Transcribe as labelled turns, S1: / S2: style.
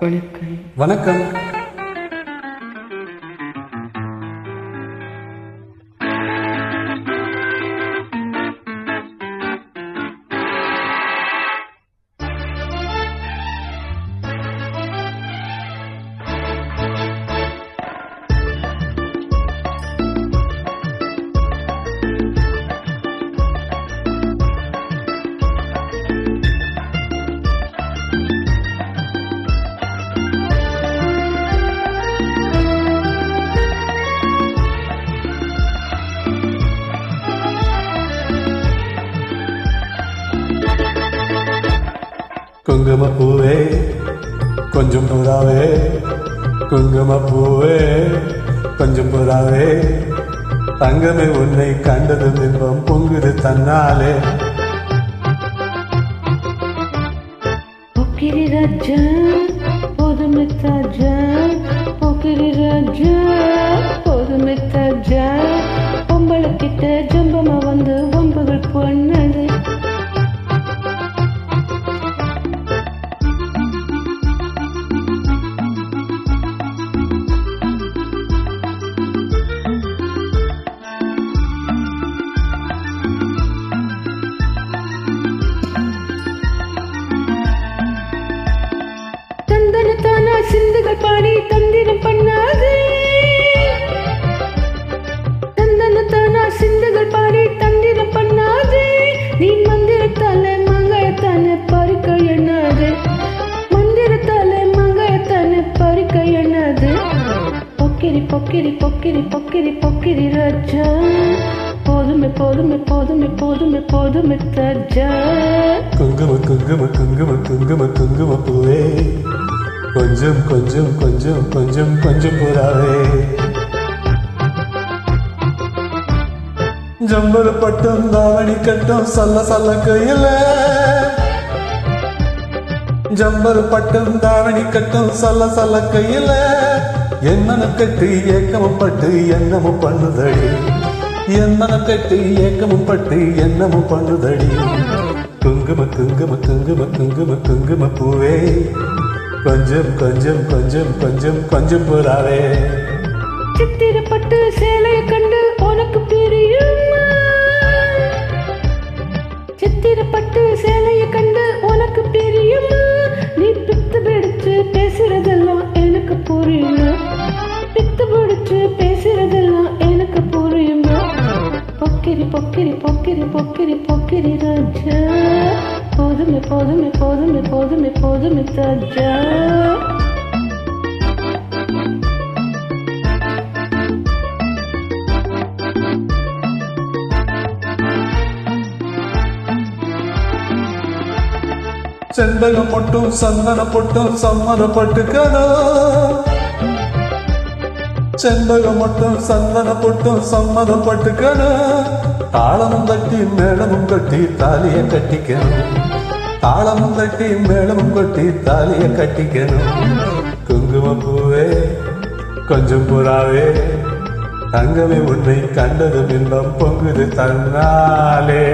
S1: வணக்கம்.
S2: வணக்கம். குங்கும பூவே கொஞ்சம் புறாவே குங்கும பூவே கொஞ்சம் புறாவே. தங்கமே உன்னை கண்டது பிம்பம் பொங்குது தன்னாலே.
S1: போக்கிரி ராஜா போதுமே தாஜா ராஜா போதுமே பொக்கிரி பொக்கிரி பொக்கிரி பொக்கிரி ராஜா. போதுமே போதுமே போதுமே போதுமே போதுமே தாஜா
S2: குங்கும குங்கும குங்கும குங்கும குங்கும பூவே. கொஞ்சம் கொஞ்சம் கொஞ்சம் கொஞ்சம் கொஞ்சம் புறாவே ஜம்பல் பட்டம் தாவணி கட்டம் சல்ல சல்ல கையில. ஜம்பல் பட்டம் தாவணி கட்டம் சல்ல சல்ல கையில. என்னன கட்டி ஏக்கமும் பட்டு என்னமும் பண்ணுதடி. என்னன கட்டி ஏக்கமும் பட்டு என்னமும் பண்ணுதடி. குங்கும குங்கும குங்கும குங்கும குங்கும பூவே. கொஞ்சம் கொஞ்சம் கொஞ்சம் கொஞ்சம் கொஞ்சம் புறாவே
S1: சித்திரப்பட்டு சேலைய பேசுறதெல்லாம் எனக்கு புரியுமா? பொக்கிரி பொக்கிரி பொக்கிரி பொக்கிரி பொக்கிரி ராஜா. போதுமே போதுமே போதுமே போதுமே போதுமே ராஜா.
S2: செண்பகம் மட்டும் சந்தன பொட்டும் சம்மதப்பட்டுக்கணும் செண்பகம் மட்டும் சந்தன பொட்டும் சம்மதப்பட்டுக்கணும் தாளமும் தட்டி மேளமும் கட்டி தாலிய கட்டிக்கணும். தாளமும் தட்டி மேளமும் கட்டி தாலிய கட்டிக்கணும். குங்கும பூவே கொஞ்சம் புறாவே தங்கமே உன்னை கண்டதும் இன்பம் பொங்குது தன்னாலே.